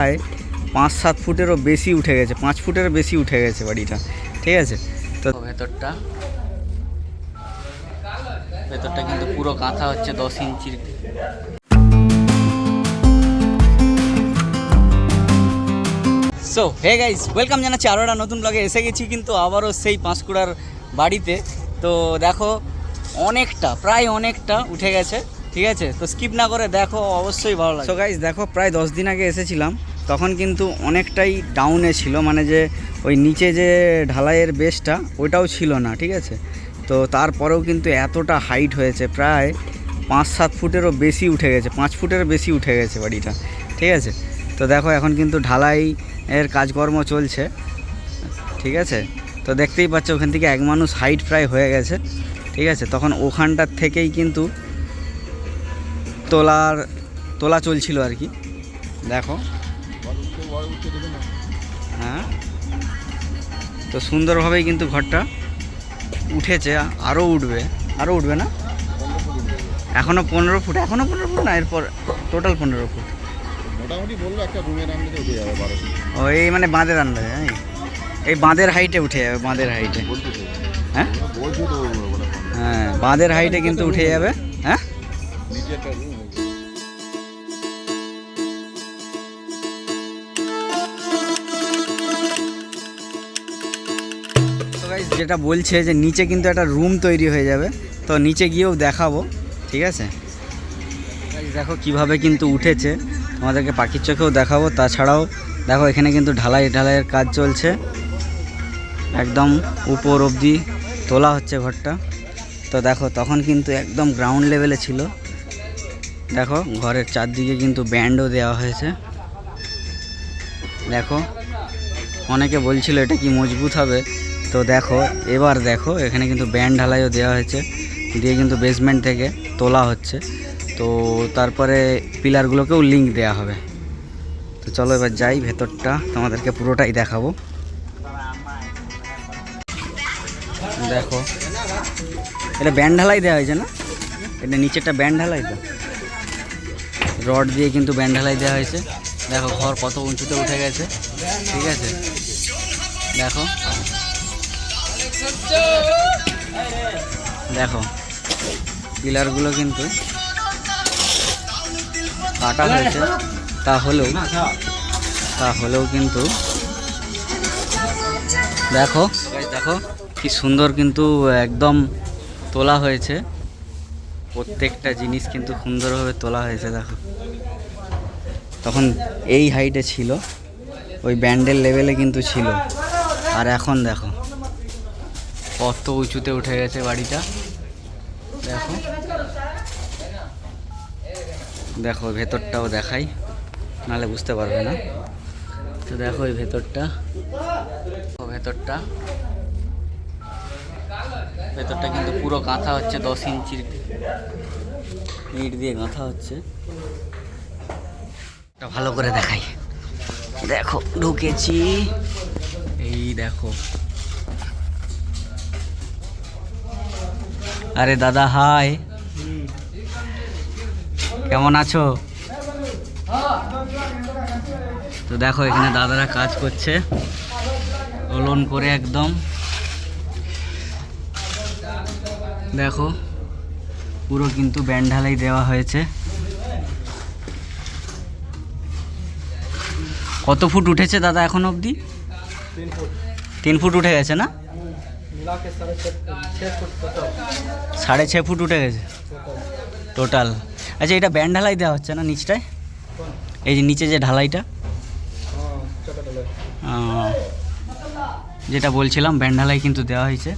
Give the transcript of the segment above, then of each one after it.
প্রায় পাঁচ সাত ফুটেরও বেশি উঠে গেছে পাঁচ ফুটেরও বেশি উঠে গেছে বাড়িটা ঠিক আছে? তো ভেতরটা। ভেতরটা কিন্তু পুরো কাঁথা হচ্ছে দশ ইঞ্চির। সো হে গাইস ওয়েলকাম জানাচ্ছি আরও একটা নতুন ব্লগে এসে গেছি কিন্তু আবারও সেই পাঁশকুড়ার বাড়িতে। তো দেখো অনেকটা প্রায় অনেকটা উঠে গেছে ঠিক আছে? তো স্কিপ না করে দেখো অবশ্যই ভালো লাগে সো গাইস দেখো প্রায় দশ দিন আগে এসেছিলাম। তখন কিন্তু অনেকটাই ডাউনে ছিল মানে যে ওই নিচে যে ঢালাইয়ের বেসটা, ওইটাও ছিল না, ঠিক আছে? তো তারপরেও কিন্তু এতটা হাইট হয়েছে, প্রায় পাঁচ সাত ফুটেরও বেশি উঠে গেছে, পাঁচ ফুটেরও বেশি উঠে গেছে বাড়িটা, ঠিক আছে? তো দেখো, এখন কিন্তু ঢালাই এর কাজকর্ম চলছে, ঠিক আছে? তো দেখতেই পাচ্ছ, ওখান থেকে এক মানুষ হাইট প্রায় হয়ে গেছে, ঠিক আছে? তখন ওখানটার থেকেই কিন্তু তোলার, তোলা চলছিল আর কি, দেখো। হ্যাঁ? তো সুন্দরভাবেই কিন্তু ঘরটা উঠেছে আরও উঠবে। আরও উঠবে না? এখনও পনেরো ফুট এখনও পনেরো ফুট না? এরপর টোটাল পনেরো ফুট। মোটামুটি বলল একটা রুমের আন্দাজে উঠে যাবে বারো ও এই মানে বাঁধের আন্দাজে এই বাঁধের হাইটে উঠে যাবে বাঁধের হাইটে হ্যাঁ? হ্যাঁ বাঁধের হাইটে কিন্তু উঠে যাবে। হ্যাঁ? Guys, যেটা বলছে যে নিচে কিন্তু একটা রুম তৈরি হয়ে যাবে। তো নিচে গিয়েও দেখাবো ঠিক আছে? দেখো কীভাবে কিন্তু উঠেছে। তোমাদেরকে পাখির চোখেও দেখাবো। তাছাড়াও দেখো এখানে কিন্তু ঢালাই ঢালাইয়ের কাজ চলছে। একদম উপর অবধি তোলা হচ্ছে ঘরটা। তো দেখো তখন কিন্তু একদম গ্রাউন্ড লেভেলে ছিল। দেখো ঘরের চারদিকে কিন্তু ব্যান্ডও দেওয়া হয়েছে। দেখো অনেকে বলছিল এটা কি মজবুত হবে? তো দেখো, এবার দেখো, এখানে কিন্তু ব্যান্ড ঢালাইও দেওয়া হয়েছে। দিয়ে কিন্তু বেসমেন্ট থেকে তোলা হচ্ছে। তো তারপরে পিলারগুলোকেও লিঙ্ক দেওয়া হবে। তো চলো এবার যাই, ভেতরটা তোমাদেরকে পুরোটাই দেখাবো। দেখো, এটা ব্যান্ড ঢালাই দেওয়া হয়েছে না? এটা নিচেরটা ব্যান্ড ঢালাই তো? রড দিয়ে কিন্তু ব্যান্ড ঢালাই দেওয়া হয়েছে। দেখো, ঘর কত উঁচুতে উঠে গেছে। ঠিক আছে? দেখো। দেখো পিলারগুলো কিন্তু কাটা হয়েছে। তা হলেও তা হলেও কিন্তু দেখো দেখো কি সুন্দর কিন্তু একদম তোলা হয়েছে। প্রত্যেকটা জিনিস কিন্তু সুন্দরভাবে তোলা হয়েছে, দেখো। তখন এই হাইটে ছিল, ওই ব্যান্ডের লেভেলে কিন্তু ছিল। আর এখন দেখো কত উঁচুতে উঠে গেছে বাড়িটা। দেখো। দেখো ভেতরটাও দেখাই। নাহলে বুঝতে পারবে না। তো দেখো এই ভেতরটা। ভেতরটা। ভেতরটা কিন্তু পুরো কাঁথা হচ্ছে, দশ ইঞ্চির ইট দিয়ে গাঁথা হচ্ছে। ভালো করে দেখাই। দেখো, ঢুকেছি। এই দেখো। আরে দাদা হাই। কেমন আছো? তো দেখো এখানে দাদারা কাজ করছে। ওলন করে একদম। দেখো পুরো কিন্তু ব্যান্ড ঢালাই দেওয়া হয়েছে। কত ফুট উঠেছে দাদা এখন অবধি? তিন ফুট। উঠে গেছে না? সাড়ে ছ ফুট উঠে গেছে। টোটাল আচ্ছা এটা ব্যান্ড ঢালাই দেওয়া হচ্ছে না নিচটায়? এই যে নিচে যে ঢালাইটা? যেটা বলছিলাম, ব্যান্ড ঢালাই কিন্তু দেওয়া হয়েছে।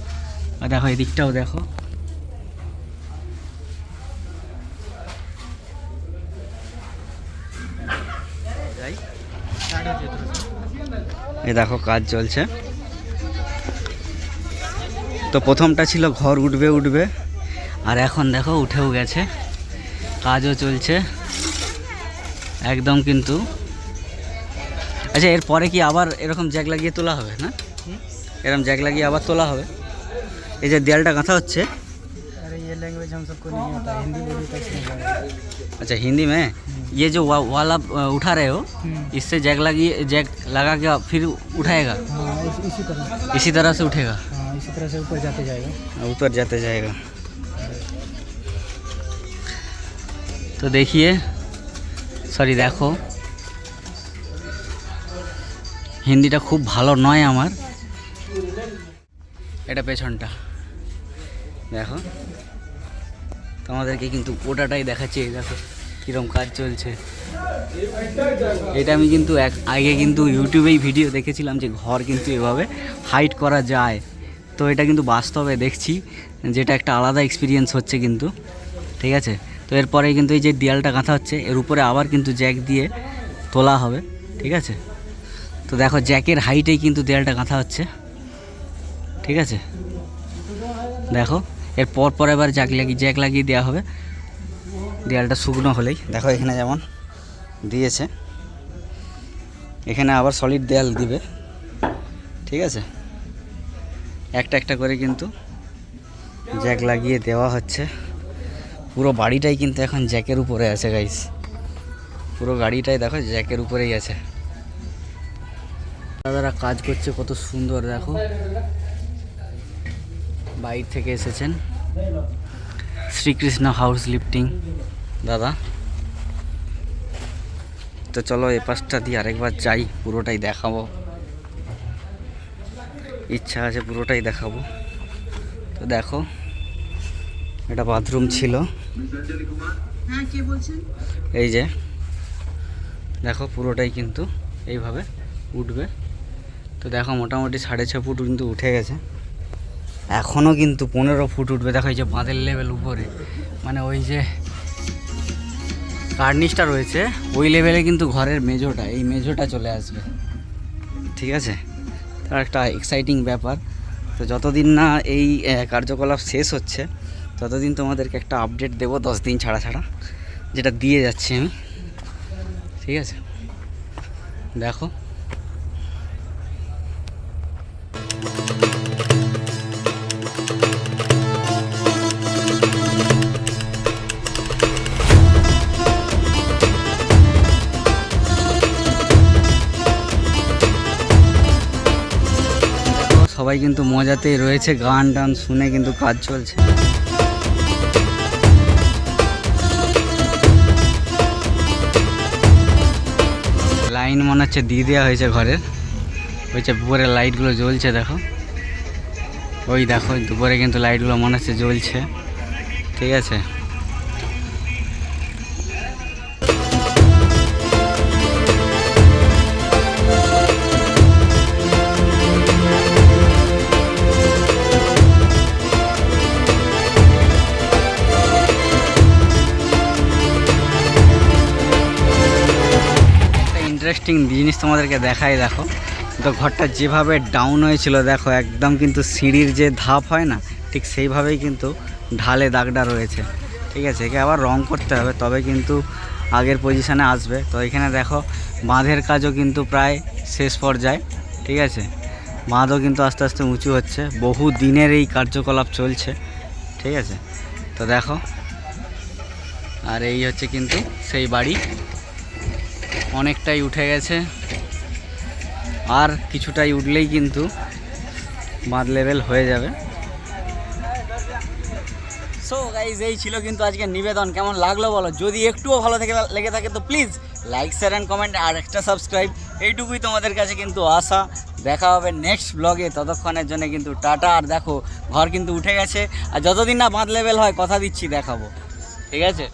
দেখো, এদিকটাও দেখো। এ দেখো, কাজ চলছে। তো প্রথমটা ছিল ঘর উঠবে উঠবে আর এখন দেখো উঠেও গেছে কাজও চলছে একদম কিন্তু আচ্ছা এরপরে কি আবার এরকম জ্যাক লাগিয়ে তোলা হবে না এরকম জ্যাক লাগিয়ে আবার তোলা হবে এই যে দেয়ালটা গাঁথা হচ্ছে अरे ये लैंग्वेज हम सबको नहीं आता हिंदी बोली तो इसमें लगा अच्छा हिंदी में ये जो वा, वाल आप अ, उठा रहे हो इससे जैक लगी जैक लगा के फिर उठाएगा हाँ इस, इसी तरह इसी तरह से उठेगा हाँ इसी तरह से ऊपर जाते जाएगा ऊपर जाते जाएगा তো দেখিয়ে সরি দেখো হিন্দিটা খুব ভালো নয় আমার এটা পেছনটা দেখো তোমাদেরকে কিন্তু ওটাটাই দেখাচ্ছি এই দেখো কীরকম কাজ চলছে এটা আমি কিন্তু এক আগে কিন্তু ইউটিউবেই ভিডিও দেখেছিলাম যে ঘর কিন্তু এভাবে হাইট করা যায় তো এটা কিন্তু বাস্তবে দেখছি, যেটা একটা আলাদা এক্সপিরিয়েন্স হচ্ছে কিন্তু, ঠিক আছে? তো এরপরে কিন্তু এই যে দেয়ালটা গাঁথা হচ্ছে, এর উপরে আবার কিন্তু জ্যাক দিয়ে তোলা হবে, ঠিক আছে? তো দেখো জ্যাকের হাইটেই কিন্তু দেয়ালটা গাঁথা হচ্ছে, ঠিক আছে? দেখো, এর পর পর এবার জ্যাক লাগিয়ে জ্যাক লাগিয়ে দেওয়া হবে। দেয়ালটা শুকনো হলেই, দেখো এখানে যেমন দিয়েছে। এখানে আবার সলিড দেয়াল দিবে, ঠিক আছে? একটা একটা করে কিন্তু জ্যাক লাগিয়ে দেওয়া হচ্ছে। পুরো বাড়িটাই কিন্তু এখন জ্যাকের উপরে আছে গাইস পুরো গাড়িটাই দেখো জ্যাকের উপরেই আছে। দাদারা কাজ করছে কত সুন্দর, দেখো। বাইর থেকে এসেছেন। শ্রীকৃষ্ণ হাউস লিফটিং, দাদা। তো চলো এ পাশটা দিয়ে আরেকবার যাই, পুরোটাই দেখাবো। ইচ্ছা আছে পুরোটাই দেখাবো। তো দেখো এটা বাথরুম ছিল। হ্যাঁ এই যে দেখো পুরোটাই কিন্তু এইভাবে উঠবে। তো দেখো মোটামুটি সাড়ে ছ ফুট কিন্তু উঠে গেছে। এখনও কিন্তু পনেরো ফুট উঠবে। দেখো এই যে বাঁধের লেভেল উপরে। মানে ওই যে কার্নিশটা রয়েছে ওই লেভেলে কিন্তু ঘরের মেজোটা এই মেজোটা চলে আসবে। ঠিক আছে? একটা এক্সাইটিং ব্যাপার। তো যতদিন না এই কার্যকলাপ শেষ হচ্ছে, ততদিন তোমাদেরকে একটা আপডেট দেবো দশ দিন ছাড়া ছাড়া, যেটা দিয়ে যাচ্ছি আমি। ঠিক আছে? দেখো। সবাই কিন্তু মজাতেই রয়েছে, গান টান শুনে কিন্তু কাজ চলছে। লাইন মনে হচ্ছে দিয়ে দেওয়া হয়েছে ঘরের। যে উপরে লাইটগুলো জ্বলছে, দেখো। ওই দেখো, দুপুরে কিন্তু লাইটগুলো মনে হচ্ছে জ্বলছে। ঠিক আছে? ইন্টারেস্টিং জিনিস তোমাদেরকে দেখাই, দেখো। তো ঘরটা যেভাবে ডাউন হয়েছিল, দেখো, একদম কিন্তু সিঁড়ির যে ধাপ হয় না, ঠিক সেইভাবেই কিন্তু ঢালে দাগটা রয়েছে। ঠিক আছে, একে আবার রং করতে হবে, তবে কিন্তু আগের পজিশানে আসবে। তো এখানে দেখো, বাঁধের কাজও কিন্তু প্রায় শেষ পর্যায়ে, ঠিক আছে? বাঁধও কিন্তু আস্তে আস্তে উঁচু হচ্ছে, বহু দিনের এই কার্যকলাপ চলছে, ঠিক আছে? তো দেখো, আর এই হচ্ছে কিন্তু সেই বাড়ি। অনেকটাই উঠে গেছে। আর কিছুটাই উঠলেই কিন্তু বাঁধ লেভেল হয়ে যাবে। সো গাইজ এই ছিল কিন্তু আজকে নিবেদন। কেমন লাগল বলো? যদি একটুও ভালো থেকে লেগে থাকে তো please like share and comment আর একটা সাবস্ক্রাইব এইটুকুই তোমাদের কাছে কিন্তু আশা। দেখা হবে নেক্সট ব্লগে ততক্ষণের জন্য কিন্তু টাটা। আর দেখো, ঘর কিন্তু উঠে গেছে। আর যতদিন না বাঁধ লেভেল হয়, কথা দিচ্ছি, দেখাবো। ঠিক আছে?